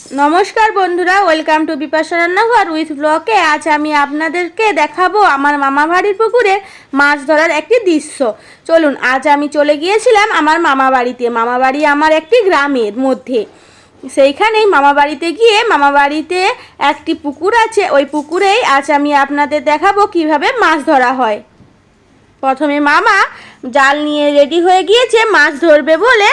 নমস্কার বন্ধুরা, welcome to Bipasha রান্নাঘর উইথ ব্লকে। আজ আমি আপনাদেরকে দেখাবো আমার মামা বাড়ির পুকুরে মাছ ধরার একটি দৃশ্য। চলুন, আজ আমি চলে গিয়েছিলাম আমার মামা বাড়িতে। মামা বাড়ি আমার একটি গ্রামের মধ্যে। সেইখানেই মামা বাড়িতে গিয়ে মামা বাড়িতে একটি পুকুর আছে। ওই পুকুরেই আজ আমি আপনাদের দেখাবো কীভাবে মাছ ধরা হয়। প্রথমে মামা জাল নিয়ে রেডি হয়ে গিয়েছে, মাছ ধরবে বলে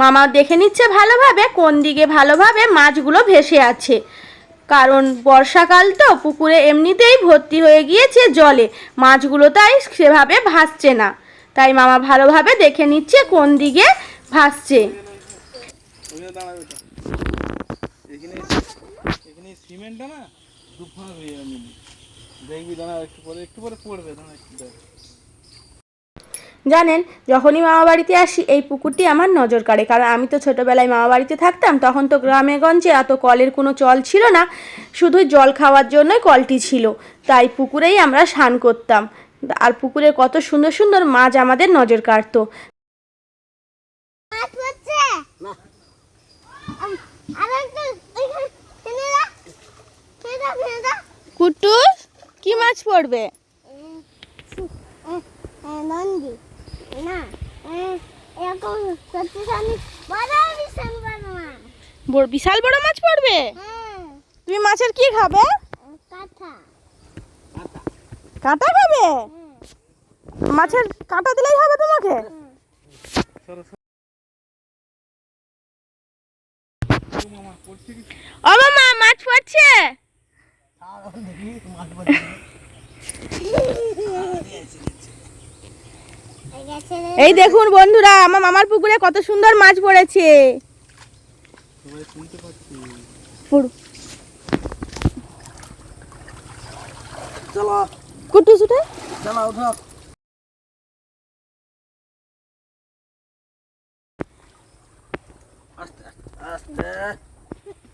মামা দেখে নিচ্ছে ভালোভাবে, কোন দিকে ভালোভাবে মাছগুলো ভেসে আছে। কারণ বর্ষাকাল তো, পুকুরে এমনিতেই ভর্তি হয়ে গিয়েছে জলে, মাছগুলো তাই সেভাবে ভাসছে না। তাই মামা ভালোভাবে দেখে নিচ্ছে কোন দিকে ভাসছে। দেখবি একটু পরে একটু পরে পড়বে একটু জানেন যখনই মামা বাড়িতে আসি এই পুকুরটি আমার নজর কাড়ে। কারণ আমি তো ছোটোবেলায় মামা বাড়িতে থাকতাম তখন তো গ্রামে গঞ্জে এত কলের কোনো জল ছিল না শুধু জল খাওয়ার জন্যই কলটি ছিল। তাই পুকুরেই আমরা স্নান করতাম। আর পুকুরের কত সুন্দর সুন্দর মাছ আমাদের নজর কাড়তো। কুটুস কি মাছ পড়বে? নন্দী। না এরকম শক্তিশালী বড় বিশাল বড় মাছ। বিশাল বড় মাছ পড়বে? হ্যাঁ। তুমি মাছের কি খাবে? কাঁটা। খাবে? মাছের কাঁটা দিলেই হবে তোমাকে? সরো সরো ও মামা পড়ছে মামা মাছ পড়ছে? এই দেখুন বন্ধুরা আমার মামার পুকুরে কত সুন্দর মাছ পড়েছে। কুটুস উঠে।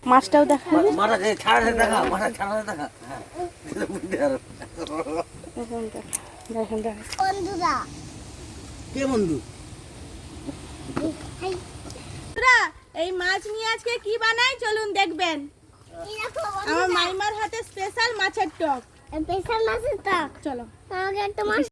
মাছটাও দেখা। বন্ধুরা কে বন্ধু? এই এই মাছ নিয়ে আজকে কি বানাই? চলুন দেখবেন। আমার মাইমার হাতে স্পেশাল মাছের টক। এই পেশাল মাছের টক? চলো। আমাকে একটা মাছ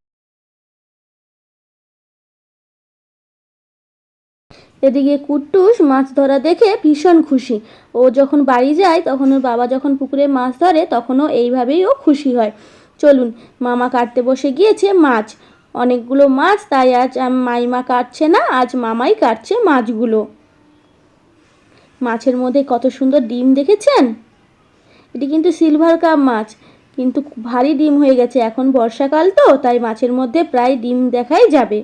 এদিকে কুট্টুস মাছ ধরা দেখে ভীষণ খুশি। ও যখন বাড়ি যায় তখন ওর বাবা যখন পুকুরে মাছ ধরে তখনও এইভাবেই ও খুশি হয়। চলুন মামা কাটতে বসে গিয়েছে মাছ। অনেকগুলো মাছ, তাই আজ মাইমা কাটছে না, আজ মামাই কাটছে মাছগুলো। মাছের মধ্যে কত সুন্দর ডিম দেখেছেন? এটি কিন্তু সিলভার কাপ মাছ, কিন্তু ভারী ডিম হয়ে গেছে, এখন বর্ষাকাল তো, তাই মাছের মধ্যে প্রায় ডিম দেখাই যাবে।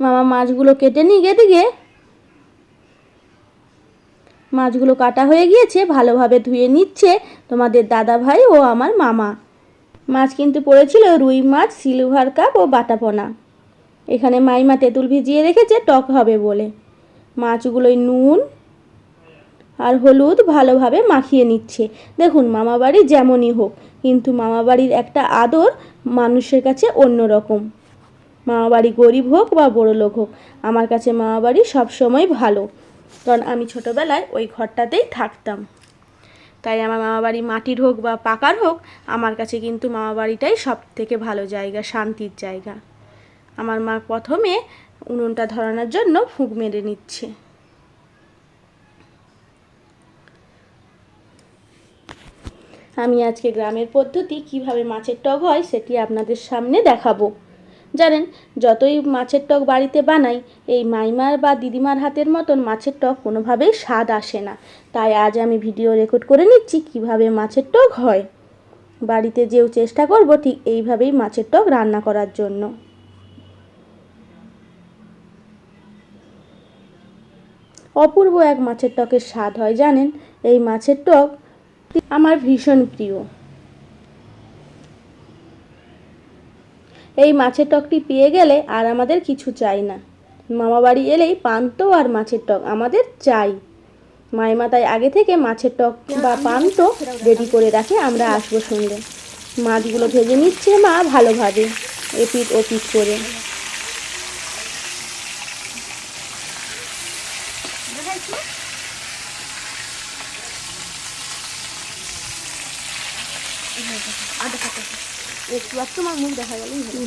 মামা মাছগুলো কেটে নিয়ে এদিকে। মাছগুলো কাটা হয়ে গিয়েছে, ভালোভাবে ধুয়ে নিচ্ছে তোমাদের দাদা ভাই ও আমার মামা। মাছ কিন্তু পড়েছিল রুই মাছ, সিলভার কাপ ও বাটাপোনা এখানে মাইমা তেঁতুল ভিজিয়ে রেখেছে, টক হবে বলে। মাছগুলোই নুন আর হলুদ ভালোভাবে মাখিয়ে নিচ্ছে। দেখুন মামা বাড়ি যেমনই হোক, কিন্তু মামা বাড়ির একটা আদর মানুষের কাছে অন্য রকম মামা বাড়ি গরিব হোক বা বড় লোক হোক, আমার কাছে মামা বাড়ি সবসময় ভালো। কারণ আমি ছোটোবেলায় ওই ঘরটাতেই থাকতাম। তাই আমার মামা বাড়ি মাটির হোক বা পাকার হোক, আমার কাছে কিন্তু মামা বাড়িটাই সব থেকে ভালো জায়গা, শান্তির জায়গা। আমার মা প্রথমে উনুনটা ধরানোর জন্য ফুঁক মেরে নিচ্ছে। আমি আজকে গ্রামের পদ্ধতি, কীভাবে মাছের টক হয় সেটি আপনাদের সামনে দেখাবো। জানেন, যতই মাছের টক বাড়িতে বানাই, এই মাইমার বা দিদিমার হাতের মতন মাছের টক কোনোভাবেই স্বাদ আসে না। তাই আজ আমি ভিডিও রেকর্ড করে নিচ্ছি কীভাবে মাছের টক হয়। বাড়িতে যেও চেষ্টা করব ঠিক এইভাবেই মাছের টক রান্না করার জন্য। অপূর্ব এক মাছের টকের স্বাদ হয় জানেন, এই মাছের টক আমার ভীষণ প্রিয়। এই মাছের টকটি পেয়ে গেলে আর আমাদের কিছু চাই না। মামা বাড়ি এলেই পান্তো আর মাছের টক আমাদের চাই। মাইমা তাই আগে থেকে মাছের টক বা পান্তো রেডি করে রাখে, আমরা আসব শুনলে মাছগুলো ভেজে নিচ্ছে মা ভালোভাবে এপিট ওপিট করে। দেখাইছি একটু মুখ দেখা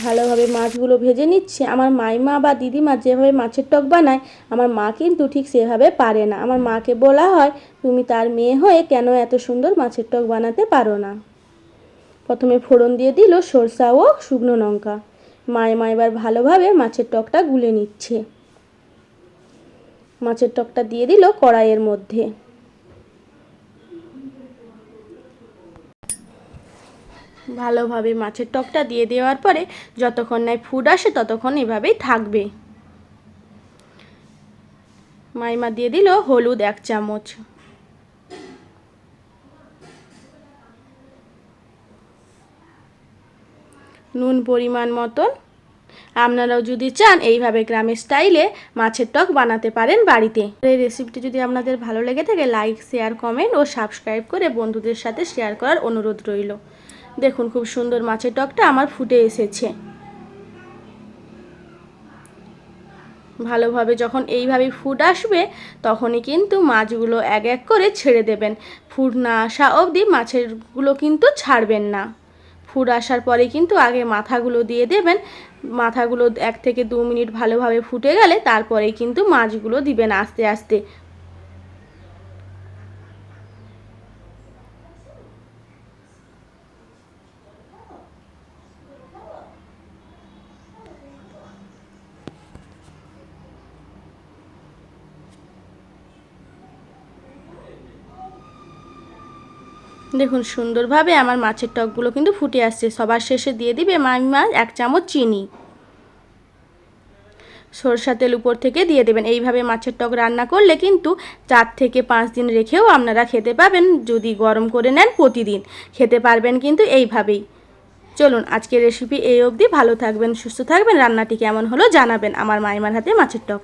ভালোভাবে মাছগুলো ভেজে নিচ্ছে। আমার মাইমা বা দিদিমা যেভাবে মাছের টক বানায়, আমার মা কিন্তু ঠিক সেভাবে পারে না। আমার মাকে বলা হয়, তুমি তার মেয়ে হয়ে কেন এত সুন্দর মাছের টক বানাতে পারো না? প্রথমে ফোড়ন দিয়ে দিল সরষা ও শুকনো লঙ্কা। মায়েমা এবার ভালোভাবে মাছের টকটা গুলে নিচ্ছে। মাছের টকটা দিয়ে দিল কড়াইয়ের মধ্যে। ভালোভাবে মাছের টকটা দিয়ে দেওয়ার পরে যতক্ষণ না ফুড আসে ততক্ষণ এভাবেই থাকবে। মাইমা দিয়ে দিল হলুদ এক চামচ। নুন পরিমাণ মতন। আপনারাও যদি চান এইভাবে গ্রামের স্টাইলে মাছের টক বানাতে পারেন বাড়িতে। এই রেসিপিটি যদি আপনাদের ভালো লেগে থাকে লাইক শেয়ার কমেন্ট ও সাবস্ক্রাইব করে বন্ধুদের সাথে শেয়ার করার অনুরোধ রইল। দেখুন খুব সুন্দর মাছের টকটা আমার ফুটে এসেছে। ভালোভাবে যখন এইভাবে ফুট আসবে, তখনই কিন্তু মাছগুলো এক এক করে ছেড়ে দেবেন। ফুট না আসা অবধি মাছেরগুলো কিন্তু ছাড়বেন না। ফুট আসার পরে কিন্তু আগে মাথাগুলো দিয়ে দেবেন। মাথাগুলো এক থেকে দু মিনিট ভালোভাবে ফুটে গেলে তারপরেই কিন্তু মাছগুলো দিবেন আস্তে আস্তে। দেখুন, সুন্দরভাবে আমার মাছের টকগুলো কিন্তু ফুটে আসছে। সবার শেষে দিয়ে দিবে মামিমা এক চামচ চিনি। সরষা তেল উপর থেকে দিয়ে দেবেন। এইভাবে মাছের টক রান্না করলে কিন্তু চার থেকে পাঁচ দিন রেখেও আপনারা খেতে পাবেন, যদি গরম করে নেন প্রতিদিন। খেতে পারবেন কিন্তু এইভাবেই। চলুন, আজকের রেসিপি এই অবধি। ভালো থাকবেন, সুস্থ থাকবেন। রান্নাটি কেমন হলো জানাবেন আমার মাইমার হাতে মাছের টক।